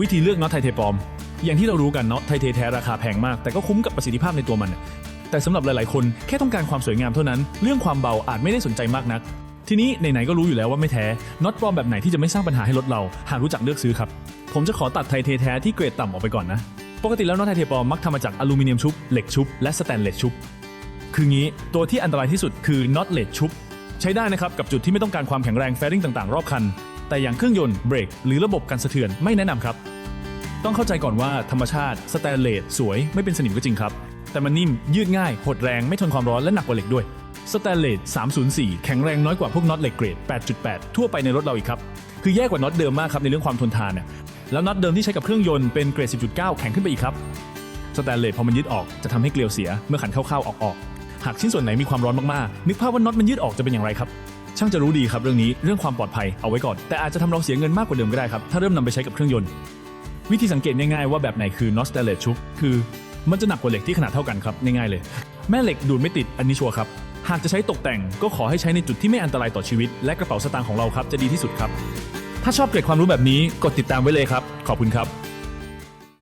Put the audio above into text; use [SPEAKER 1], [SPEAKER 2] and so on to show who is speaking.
[SPEAKER 1] วิธีเลือกน็อตไทเทปลอม อย่างที่เรารู้กันน็อตไทเทแท้ราคาแพงมาก แต่ก็คุ้มกับประสิทธิภาพในตัวมัน แต่สำหรับหลาย ๆ คนแค่ต้องการความสวยงามเท่านั้น เรื่องความเบาอาจไม่ได้สนใจมากนัก ทีนี้ไหน ๆ ก็รู้อยู่แล้วว่าไม่แท้น็อตปลอมแบบไหนที่จะไม่สร้างปัญหาให้รถเรา หากรู้จักเลือกซื้อครับ ผมจะขอตัดไทเทแท้ที่เกรดต่ำออกไปก่อนนะ ปกติแล้วน็อตไทเทปลอมมักทำมาจากอลูมิเนียมชุบ เหล็กชุบ และสแตนเลสชุบ คืองี้ตัวที่อันตรายที่สุดคือน็อตเหลดชุบ ใช้ได้นะครับกับจุดที่ไม่ต้องการความแข็งแรงแฟริงต่าง ๆ รอบคัน แต่อย่างเครื่องยนต์เบรกหรือระบบกันสะเทือนไม่แนะนำครับ ต้องเข้าใจก่อนว่าธรรมชาติสแตนเลสสวยไม่เป็นสนิมก็จริงครับ แต่มันนิ่มยืดง่ายหดแรงไม่ทนความร้อนและหนักกว่าเหล็กด้วยสแตนเลส304 แข็งแรงน้อยกว่าพวกน็อตเหล็กเกรด 8.8 ทั่วไปในรถเราอีกครับ คือแย่กว่าน็อตเดิมมากครับในเรื่องความทนทานน่ะแล้วน็อตเดิมที่ใช้กับเครื่องยนต์เป็นเกรด 10.9 แข็งขึ้นไปอีกครับ สแตนเลสพอมันยืดออกจะทำให้เกลียวเสียเมื่อขันเข้าๆออกๆหากชิ้นส่วนไหนมีความร้อนมากๆนึกภาพว่าน็อตมันยืดออกจะเป็นอย่างไรครับ ช่างจะรู้ดีครับเรื่องนี้เรื่องความปลอดภัยเอาไว้ก่อน แต่อาจจะทำเราเสียเงินมากกว่าเดิมก็ได้ครับ ถ้าเริ่มนำไปใช้กับเครื่องยนต์ วิธีสังเกตง่ายๆว่าแบบไหนคือน็อตสเตเลสชุบคือมันจะหนักกว่าเหล็กที่ขนาดเท่ากันครับง่ายๆเลย แม่เหล็กดูดไม่ติดอันนี้ชัวร์ครับ หากจะใช้ตกแต่งก็ขอให้ใช้ในจุดที่ไม่อันตรายต่อชีวิต และกระเป๋าสตางค์ของเราครับจะดีที่สุดครับ ถ้าชอบเกร็ดความรู้แบบนี้กดติดตามไว้เลยครับ ขอบคุณครับ